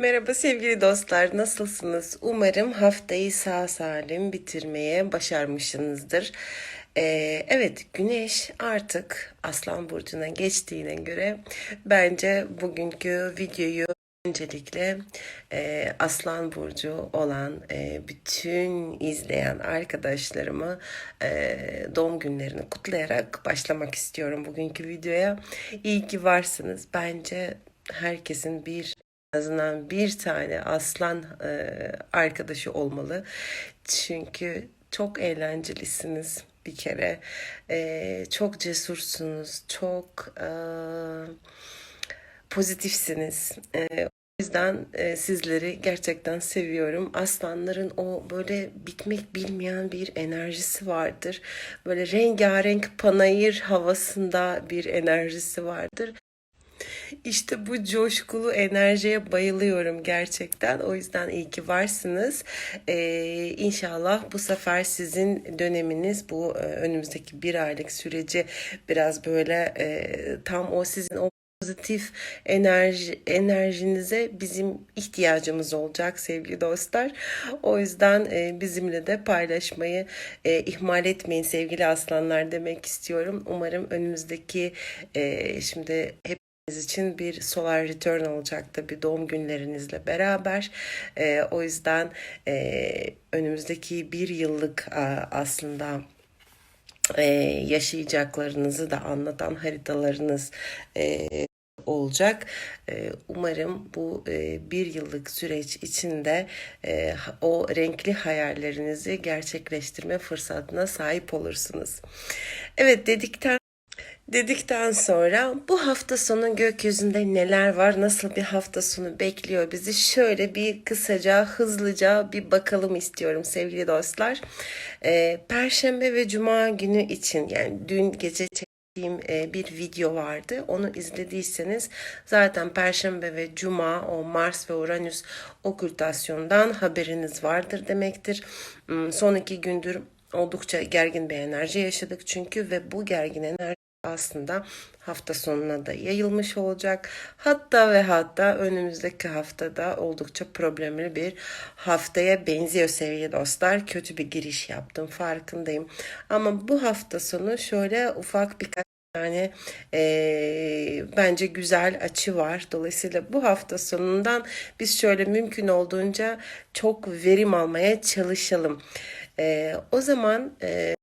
Merhaba sevgili dostlar, nasılsınız? Umarım haftayı sağ salim bitirmeye başarmışsınızdır. Ee, evet, Güneş artık Aslan Burcu'na geçtiğine göre bence bugünkü videoyu öncelikle e, Aslan Burcu olan e, bütün izleyen arkadaşlarımı e, doğum günlerini kutlayarak başlamak istiyorum bugünkü videoya. İyi ki varsınız. Bence herkesin bir azından bir tane aslan e, arkadaşı olmalı. Çünkü çok eğlencelisiniz bir kere. E, çok cesursunuz, çok e, pozitifsiniz. E, o yüzden e, sizleri gerçekten seviyorum. Aslanların o böyle bitmek bilmeyen bir enerjisi vardır. Böyle rengarenk panayır havasında bir enerjisi vardır. İşte bu coşkulu enerjiye bayılıyorum gerçekten. O yüzden iyi ki varsınız. Ee, inşallah bu sefer sizin döneminiz bu e, önümüzdeki bir aylık süreci biraz böyle e, tam o sizin o pozitif enerji enerjinize bizim ihtiyacımız olacak sevgili dostlar. O yüzden e, bizimle de paylaşmayı e, ihmal etmeyin sevgili aslanlar demek istiyorum. Umarım önümüzdeki e, şimdi hep için bir solar return olacak tabi doğum günlerinizle beraber. E, o yüzden e, önümüzdeki bir yıllık a, aslında e, yaşayacaklarınızı da anlatan haritalarınız e, olacak. E, umarım bu e, bir yıllık süreç içinde e, o renkli hayallerinizi gerçekleştirme fırsatına sahip olursunuz. Evet dedikten dedikten sonra bu hafta sonu gökyüzünde neler var, nasıl bir hafta sonu bekliyor bizi şöyle bir kısaca, hızlıca bir bakalım istiyorum sevgili dostlar. Ee, Perşembe ve Cuma günü için yani dün gece çektiğim e, bir video vardı. Onu izlediyseniz zaten Perşembe ve Cuma o Mars ve Uranüs okültasyondan haberiniz vardır demektir. Hmm, son iki gündür oldukça gergin bir enerji yaşadık çünkü ve bu gergin enerji aslında hafta sonuna da yayılmış olacak. Hatta ve hatta önümüzdeki haftada oldukça problemli bir haftaya benziyor sevgili dostlar. Kötü bir giriş yaptım farkındayım. Ama bu hafta sonu şöyle ufak birkaç yani e, bence güzel açı var. Dolayısıyla bu hafta sonundan biz şöyle mümkün olduğunca çok verim almaya çalışalım. E, o zaman e,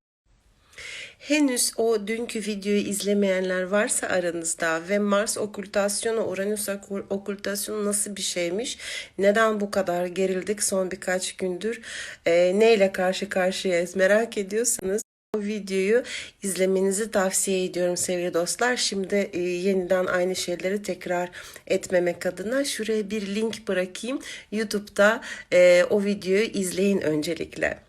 henüz o dünkü videoyu izlemeyenler varsa aranızda ve Mars okültasyonu, Uranüs okültasyonu nasıl bir şeymiş? Neden bu kadar gerildik son birkaç gündür? E, neyle karşı karşıyayız merak ediyorsanız o videoyu izlemenizi tavsiye ediyorum sevgili dostlar. Şimdi e, yeniden aynı şeyleri tekrar etmemek adına şuraya bir link bırakayım. YouTube'da e, o videoyu izleyin öncelikle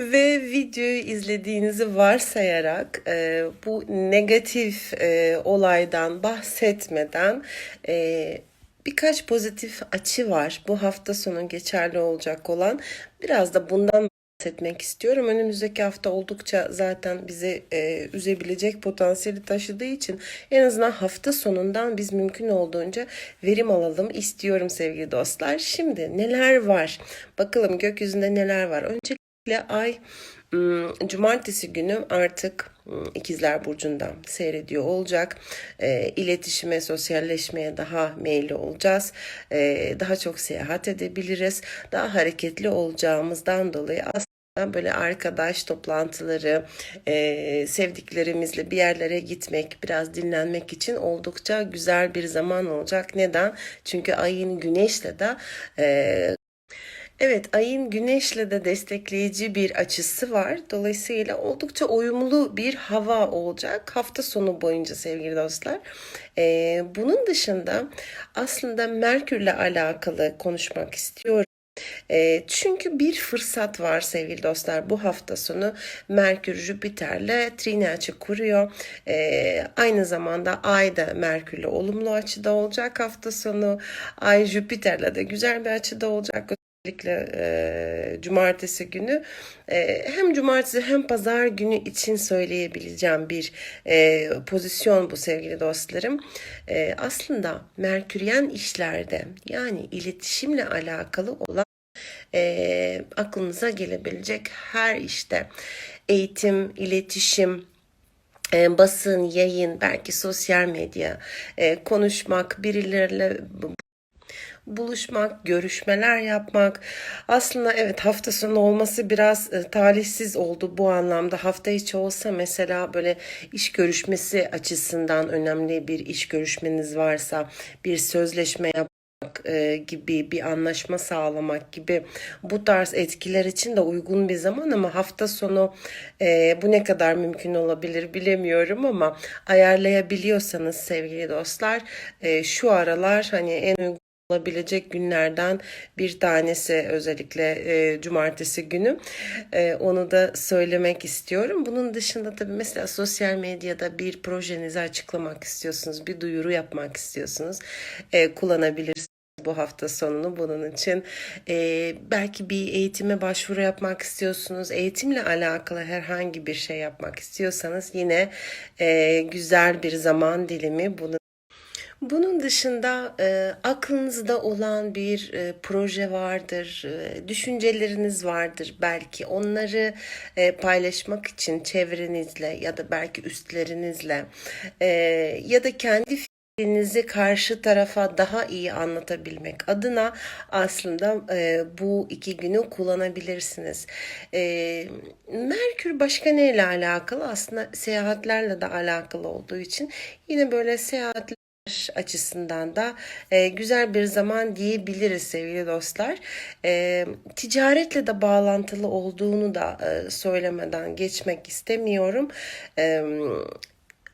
ve videoyu izlediğinizi varsayarak e, bu negatif e, olaydan bahsetmeden e, birkaç pozitif açı var. Bu hafta sonu geçerli olacak olan biraz da bundan bahsetmek istiyorum. Önümüzdeki hafta oldukça zaten bizi e, üzebilecek potansiyeli taşıdığı için en azından hafta sonundan biz mümkün olduğunca verim alalım istiyorum sevgili dostlar. Şimdi neler var? Bakalım gökyüzünde neler var? Önce Ay cumartesi günü artık ikizler burcundan seyrediyor olacak. E, iletişime, sosyalleşmeye daha meyilli olacağız. E, daha çok seyahat edebiliriz. Daha hareketli olacağımızdan dolayı aslında böyle arkadaş toplantıları, e, sevdiklerimizle bir yerlere gitmek, biraz dinlenmek için oldukça güzel bir zaman olacak. Neden? Çünkü ayın güneşle de e, Evet, ayın güneşle de destekleyici bir açısı var. Dolayısıyla oldukça uyumlu bir hava olacak hafta sonu boyunca sevgili dostlar. Ee, bunun dışında aslında Merkür'le alakalı konuşmak istiyorum. E, çünkü bir fırsat var sevgili dostlar bu hafta sonu Merkür Jüpiter'le trine açı kuruyor. E, aynı zamanda Ay da Merkür'le olumlu açıda olacak hafta sonu. Ay Jüpiter'le de güzel bir açıda olacak özellikle e, cumartesi günü e, hem cumartesi hem pazar günü için söyleyebileceğim bir e, pozisyon bu sevgili dostlarım. E, aslında Merküryen işlerde yani iletişimle alakalı olan e, aklınıza gelebilecek her işte eğitim, iletişim, e, basın, yayın, belki sosyal medya, e, konuşmak, birileriyle buluşmak, görüşmeler yapmak. Aslında evet hafta sonu olması biraz e, talihsiz oldu bu anlamda. Hafta içi olsa mesela böyle iş görüşmesi açısından önemli bir iş görüşmeniz varsa bir sözleşme yapmak e, gibi bir anlaşma sağlamak gibi bu tarz etkiler için de uygun bir zaman ama hafta sonu e, bu ne kadar mümkün olabilir bilemiyorum ama ayarlayabiliyorsanız sevgili dostlar e, şu aralar hani en uygun olabilecek günlerden bir tanesi özellikle e, cumartesi günü. E, onu da söylemek istiyorum. Bunun dışında tabii mesela sosyal medyada bir projenizi açıklamak istiyorsunuz, bir duyuru yapmak istiyorsunuz. E, kullanabilirsiniz bu hafta sonunu bunun için e, belki bir eğitime başvuru yapmak istiyorsunuz eğitimle alakalı herhangi bir şey yapmak istiyorsanız yine e, güzel bir zaman dilimi bunu bunun dışında e, aklınızda olan bir e, proje vardır, e, düşünceleriniz vardır belki. Onları e, paylaşmak için çevrenizle ya da belki üstlerinizle e, ya da kendi fikrinizi karşı tarafa daha iyi anlatabilmek adına aslında e, bu iki günü kullanabilirsiniz. E, Merkür başka neyle alakalı? Aslında seyahatlerle de alakalı olduğu için yine böyle seyahatler açısından da e, güzel bir zaman diyebiliriz sevgili dostlar. E, ticaretle de bağlantılı olduğunu da e, söylemeden geçmek istemiyorum. E,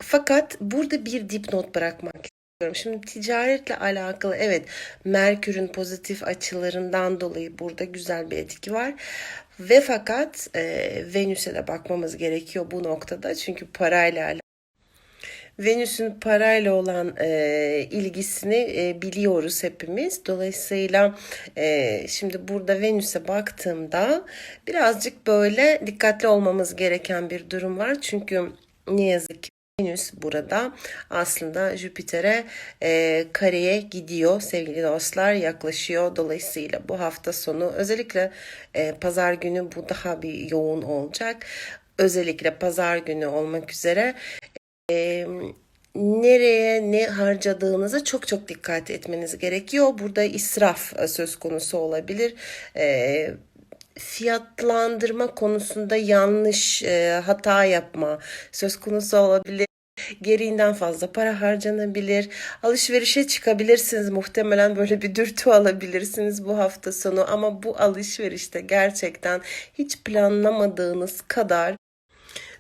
fakat burada bir dipnot bırakmak istiyorum. Şimdi ticaretle alakalı evet Merkür'ün pozitif açılarından dolayı burada güzel bir etki var. Ve fakat e, Venüs'e de bakmamız gerekiyor bu noktada. Çünkü parayla alakalı Venüs'ün parayla olan e, ilgisini e, biliyoruz hepimiz. Dolayısıyla e, şimdi burada Venüs'e baktığımda birazcık böyle dikkatli olmamız gereken bir durum var. Çünkü ne yazık ki Venüs burada aslında Jüpiter'e e, kareye gidiyor sevgili dostlar yaklaşıyor. Dolayısıyla bu hafta sonu özellikle e, pazar günü bu daha bir yoğun olacak. Özellikle pazar günü olmak üzere e, nereye ne harcadığınıza çok çok dikkat etmeniz gerekiyor. Burada israf söz konusu olabilir. E, fiyatlandırma konusunda yanlış e, hata yapma söz konusu olabilir. Gereğinden fazla para harcanabilir. Alışverişe çıkabilirsiniz. Muhtemelen böyle bir dürtü alabilirsiniz bu hafta sonu. Ama bu alışverişte gerçekten hiç planlamadığınız kadar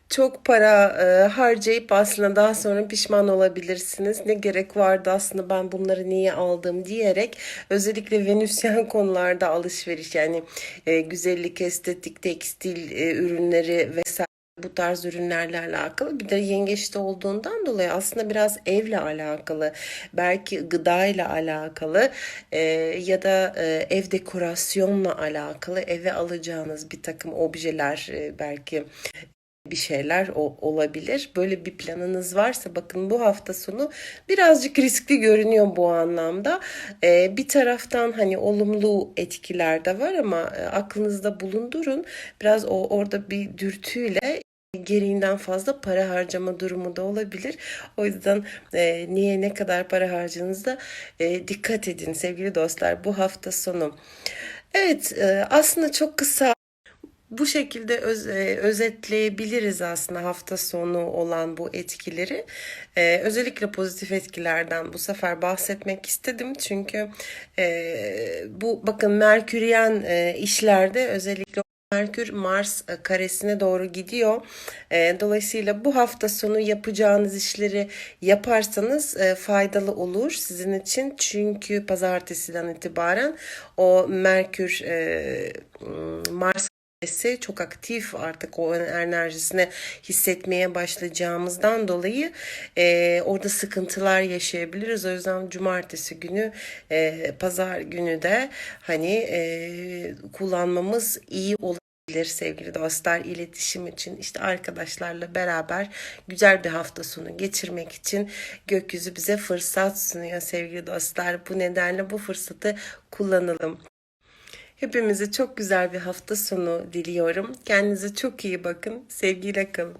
çok para e, harcayıp aslında daha sonra pişman olabilirsiniz. Ne gerek vardı aslında ben bunları niye aldım diyerek özellikle Venüsyen konularda alışveriş yani e, güzellik, estetik, tekstil e, ürünleri vesaire bu tarz ürünlerle alakalı bir de yengeçte olduğundan dolayı aslında biraz evle alakalı belki gıdayla alakalı e, ya da e, ev dekorasyonla alakalı eve alacağınız bir takım objeler e, belki bir şeyler olabilir. Böyle bir planınız varsa bakın bu hafta sonu birazcık riskli görünüyor bu anlamda. Ee, bir taraftan hani olumlu etkiler de var ama e, aklınızda bulundurun. Biraz o orada bir dürtüyle gereğinden fazla para harcama durumu da olabilir. O yüzden e, niye ne kadar para harcadığınızda e, dikkat edin sevgili dostlar bu hafta sonu. Evet e, aslında çok kısa bu şekilde öz, e, özetleyebiliriz aslında hafta sonu olan bu etkileri. E, özellikle pozitif etkilerden bu sefer bahsetmek istedim. Çünkü e, bu bakın Merküryen e, işlerde özellikle Merkür Mars e, karesine doğru gidiyor. E, dolayısıyla bu hafta sonu yapacağınız işleri yaparsanız faydalı olur sizin için. Çünkü pazartesiden itibaren o Merkür Mars Esi çok aktif artık o enerjisini hissetmeye başlayacağımızdan dolayı e, orada sıkıntılar yaşayabiliriz. O yüzden cumartesi günü, e, pazar günü de hani e, kullanmamız iyi olabilir sevgili dostlar iletişim için işte arkadaşlarla beraber güzel bir hafta sonu geçirmek için gökyüzü bize fırsat sunuyor sevgili dostlar. Bu nedenle bu fırsatı kullanalım. Hepimize çok güzel bir hafta sonu diliyorum. Kendinize çok iyi bakın. Sevgiyle kalın.